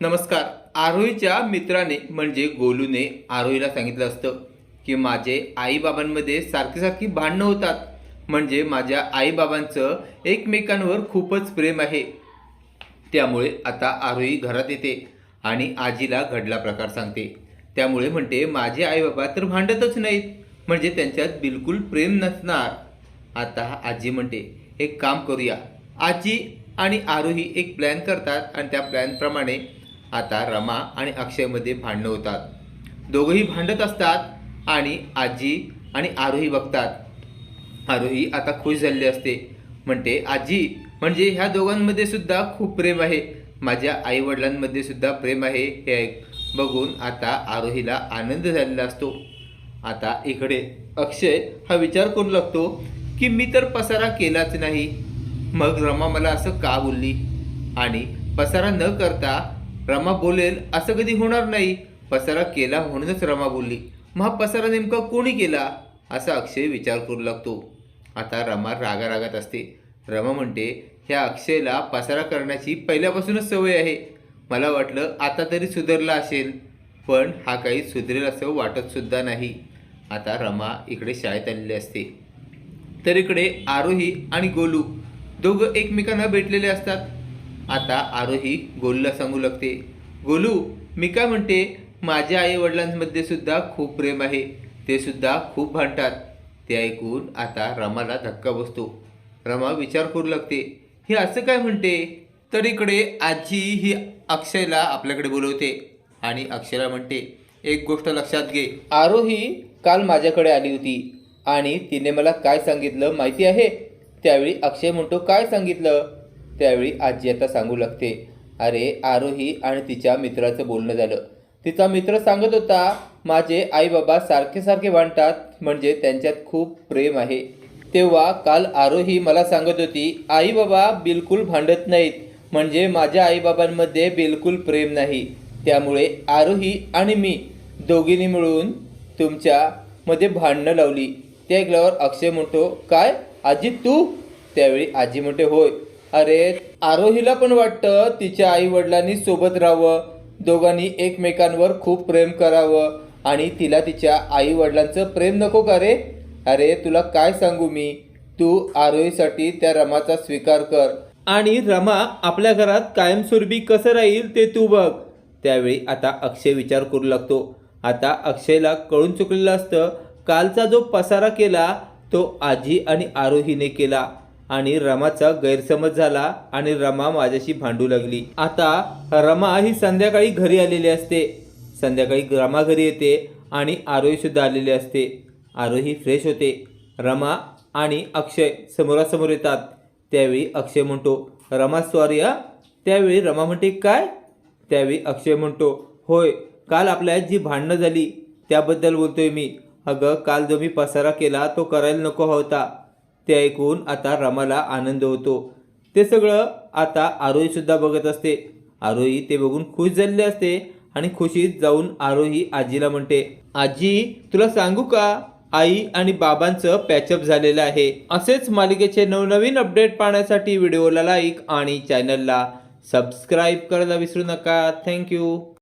नमस्कार. आरोहीच्या मित्राने म्हणजे गोलूने आरोहीला सांगितलं असतं की माझे आईबाबांमध्ये सारखी सारखी भांडणं होतात. म्हणजे माझ्या आईबाबांचं एकमेकांवर खूपच प्रेम आहे. त्यामुळे आता आरोही घरात येते आणि आजीला घडला प्रकार सांगते. त्यामुळे म्हणते माझे आईबाबा तर भांडतच नाहीत. म्हणजे त्यांच्यात बिलकुल प्रेम नसणार. आता आजी म्हणते एक काम करूया. आजी आणि आरोही एक प्लॅन करतात आणि त्या प्लॅनप्रमाणे आता रमा आणि अक्षयमध्ये भांडणं होतात. दोघंही भांडत असतात आणि आजी आणि आरोही बघतात. आरोही आता खुश झालेली असते. म्हणते आजी म्हणजे ह्या दोघांमध्ये सुद्धा खूप प्रेम आहे. माझ्या आई वडिलांमध्ये सुद्धा प्रेम आहे. हे ऐक. बघून आता आरोहीला आनंद झालेला असतो. आता इकडे अक्षय हा विचार करू लागतो की मी तर पसारा केलाच नाही. मग रमा मला असं का बोलली? आणि पसारा न करता रमा बोलेल असं कधी होणार नाही. पसारा केला म्हणूनच रमा बोलली. मग हा पसारा नेमका कोणी केला? असा अक्षय विचार करू लागतो. आता रमा रागारागात असते. रमा म्हणते ह्या अक्षयला पसारा करण्याची पहिल्यापासूनच सवय आहे. मला वाटलं आता तरी सुधारला असेल. पण हा काही सुधरेल असं वाटतसुद्धा नाही. आता रमा इकडे शाळेत आलेली असते. तर इकडे आरोही आणि गोलू दोघं एकमेकांना भेटलेले असतात. आता आरोही गोलूला सांगू लागते गोलू मी काय म्हणते? माझ्या आई वडिलांमध्ये सुद्धा खूप प्रेम आहे. ते सुद्धा खूप भांडतात. ते ऐकून आता रमाला धक्का बसतो. रमा विचार करू लागते हे असं काय म्हणते? तर इकडे आजी ही अक्षयला आपल्याकडे बोलवते आणि अक्षयला म्हणते एक गोष्ट लक्षात घे. आरोही काल माझ्याकडे आली होती आणि तिने मला काय सांगितलं माहिती आहे? त्यावेळी अक्षय म्हणतो काय सांगितलं? त्यावेळी आजी आता सांगू लागते अरे आरोही आणि तिच्या मित्राचं बोलणं झालं. तिचा मित्र सांगत होता माझे आईबाबा सारखे सारखे भांडतात म्हणजे त्यांच्यात खूप प्रेम आहे. तेव्हा काल आरोही मला सांगत होती आई बाबा बिलकुल भांडत नाहीत म्हणजे माझ्या आईबाबांमध्ये बिलकुल प्रेम नाही. त्यामुळे आरोही आणि मी दोघींनी मिळून तुमच्यामध्ये भांडणं लावली. ते ऐकल्यावर अक्षय म्हणतो काय? आजी तू? त्यावेळी आजी म्हणते होय. अरे आरोहीला पण वाटतं तिच्या आई वडिलांनी सोबत राहावं. दोघांनी एकमेकांवर खूप प्रेम करावं. आणि तिला तिच्या आई वडिलांचं प्रेम नको का रे? अरे तुला काय सांगू मी? तू आरोहीसाठी त्या रमाचा स्वीकार कर. आणि रमा आपल्या घरात कायमस्वरूपी कसं राहील ते तू बघ. त्यावेळी आता अक्षय विचार करू लागतो. आता अक्षयला कळून चुकलेलं असतं. कालचा जो पसारा केला तो आजी आणि आरोहीने केला. आणि रमाचा गैरसमज झाला आणि रमा माझ्याशी भांडू लागली. आता रमा ही संध्याकाळी घरी आलेली असते. संध्याकाळी रमा घरी येते आणि आरोहीसुद्धा आलेली असते. आरोही फ्रेश होते. रमा आणि अक्षय समोरासमोर येतात. त्यावेळी अक्षय म्हणतो रमा सॉरी हा. त्यावेळी रमा म्हणते काय? त्यावेळी अक्षय म्हणतो होय काल आपल्या जी भांडणं झाली. त्याबद्दल बोलतोय मी. अगं काल जो मी पसारा केला तो करायला नको होता. ते ऐकून आता रमाला आनंद होतो. ते सगळं आता आरोहीसुद्धा बघत असते. आरोही ते बघून खुश झालेले असते आणि खुशीत जाऊन आरोही आजीला म्हणते आजी तुला सांगू का? आई आणि बाबांचं पॅचअप झालेलं आहे. असेच मालिकेचे नवनवीन अपडेट पाहण्यासाठी व्हिडिओला लाईक आणि चॅनलला सबस्क्राईब करायला विसरू नका. थँक्यू